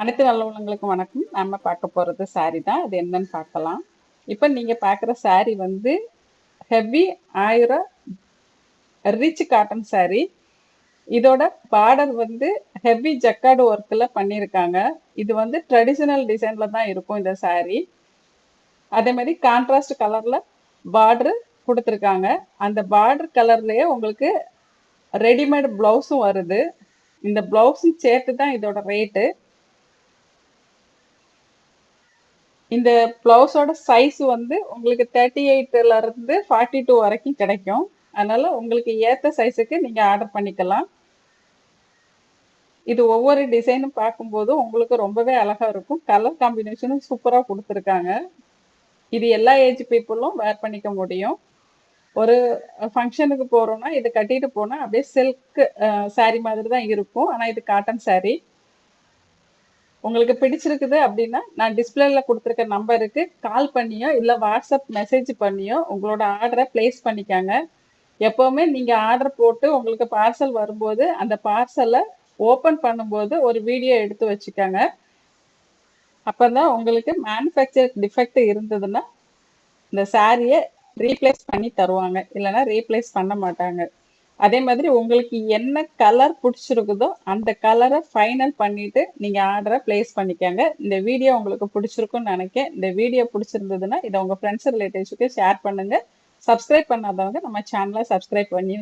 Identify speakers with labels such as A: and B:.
A: அனைத்து நல்லவங்களுக்கும் வணக்கம். நம்ம பார்க்க போகிறது சாரி தான். அது என்னன்னு பார்க்கலாம். இப்போ நீங்கள் பார்க்குற சாரி வந்து ஹெவி ஆயிரம் ரிச் காட்டன் சாரி இதோட பார்டர் வந்து ஹெவி ஜக்காடு ஒர்க்கில் பண்ணியிருக்காங்க. இது வந்து ட்ரெடிஷ்னல் டிசைனில் தான் இருக்கும் இந்த சாரி அதே மாதிரி கான்ட்ராஸ்ட் கலரில் பார்டரு கொடுத்துருக்காங்க. அந்த பார்டர் கலர்லேயே உங்களுக்கு ரெடிமேட் ப்ளவுஸும் வருது. இந்த ப்ளவுஸும் சேர்த்து தான் இதோட ரேட்டு இந்த ப்ளவுஸோட சைஸ் வந்து உங்களுக்கு தேர்ட்டி எயிட்ல இருந்து ஃபார்ட்டி டூ வரைக்கும் கிடைக்கும். அதனால உங்களுக்கு ஏற்ற சைஸுக்கு நீங்க ஆர்டர் பண்ணிக்கலாம். இது ஒவ்வொரு டிசைனும் பார்க்கும்போது உங்களுக்கு ரொம்பவே அழகா இருக்கும். கலர் காம்பினேஷனும் சூப்பரா கொடுத்துருக்காங்க. இது எல்லா ஏஜ் பீப்புளும் வேர் பண்ணிக்க முடியும். ஒரு ஃபங்க்ஷனுக்கு போறோம்னா இது கட்டிட்டு போனா அப்படியே சில்க் சாரி மாதிரி தான் இருக்கும். ஆனா இது காட்டன் saree. உங்களுக்கு பிடிச்சிருக்குது அப்படின்னா நான் டிஸ்பிளேல கொடுத்துருக்க நம்பருக்கு கால் பண்ணியோ இல்லை வாட்ஸ்அப் மெசேஜ் பண்ணியோ உங்களோட ஆர்டரை பிளேஸ் பண்ணிக்காங்க. எப்போவுமே நீங்கள் ஆர்டர் போட்டு உங்களுக்கு பார்சல் வரும்போது அந்த பார்சலை ஓப்பன் பண்ணும்போது ஒரு வீடியோ எடுத்து வச்சுக்காங்க. அப்போ தான் உங்களுக்கு மேனுஃபேக்சர் டிஃபெக்ட் இருந்ததுன்னா இந்த சாரியை ரீப்ளேஸ் பண்ணி தருவாங்க. இல்லைன்னா ரீப்ளேஸ் பண்ண மாட்டாங்க. அதே மாதிரி உங்களுக்கு என்ன கலர் பிடிச்சிருக்குதோ அந்த கலரை ஃபைனல் பண்ணிட்டு நீங்க ஆர்டரை பிளேஸ் பண்ணிக்கோங்க. இந்த வீடியோ உங்களுக்கு பிடிச்சிருக்கும்னு நினைக்கிறேன் இந்த வீடியோ பிடிச்சிருந்ததுன்னா இதை உங்க ஃப்ரெண்ட்ஸ் ரிலேட்டிவ்ஸுக்கு ஷேர் பண்ணுங்க. சப்ஸ்கிரைப் பண்ணாதவங்க நம்ம சேனலை சப்ஸ்கிரைப் பண்ணி